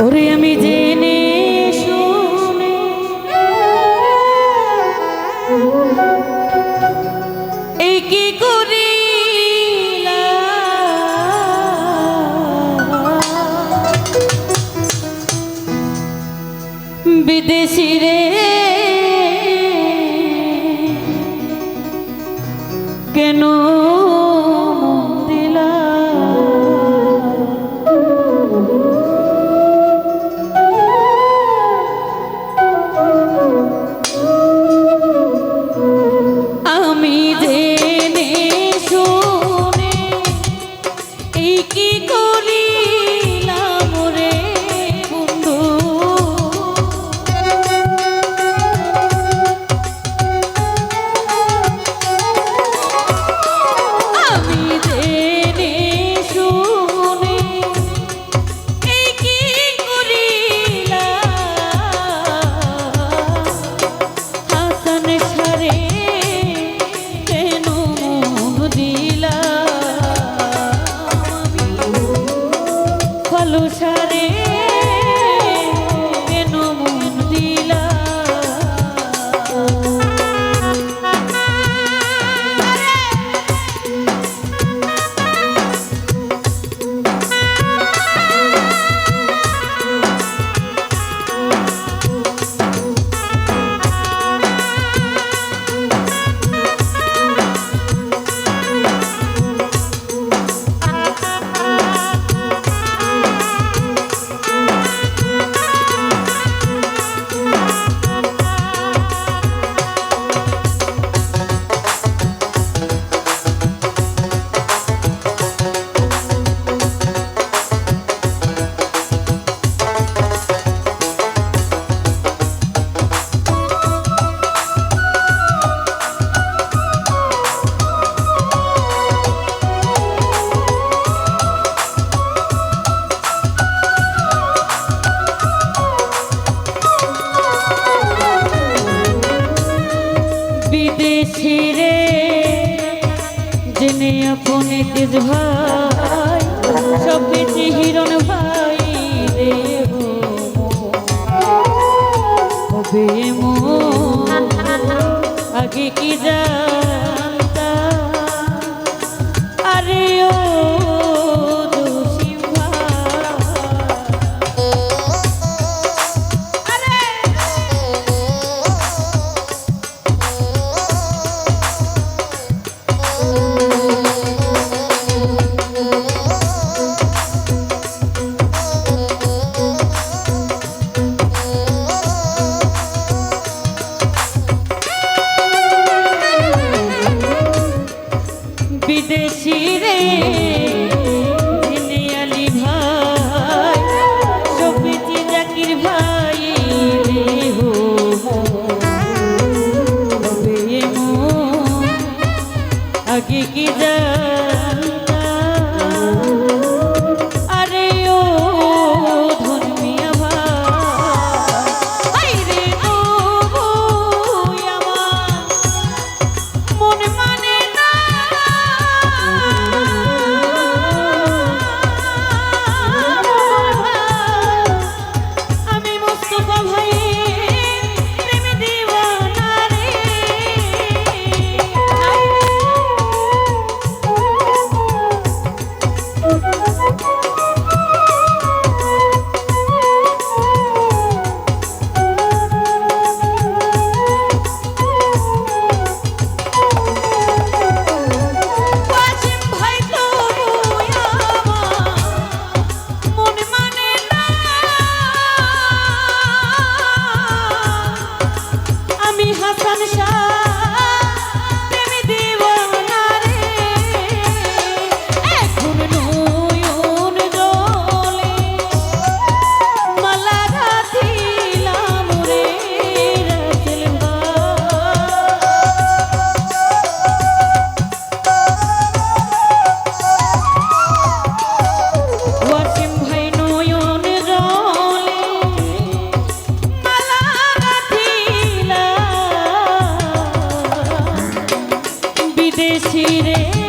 ওরে আমি জেনে কি করিলাম জেনে আপনে তেজ ভাই সব বেঁচে হিরণ ভাই মো। আগে কি জানতা বিদেশি রে। পেয়েছি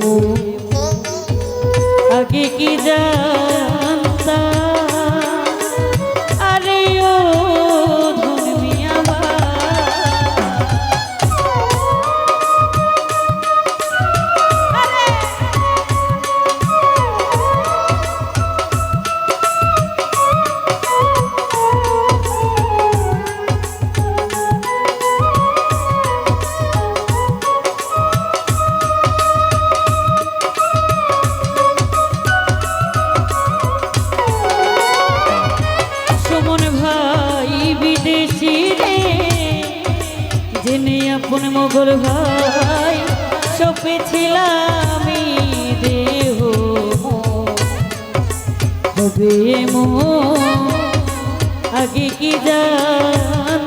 মোর আগে কি জানতা ভাই বিদেশি রে জেনে আপন মোগল ভাই সপেছিলাম দেহ হবে মো আগে কি জানতা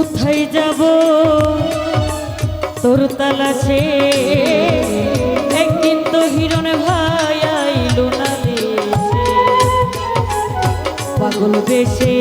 কোথায় যাব? তোর তালাশে একদিন তো হিরণ ভাই আইলো না দেশে। পাগল বেশে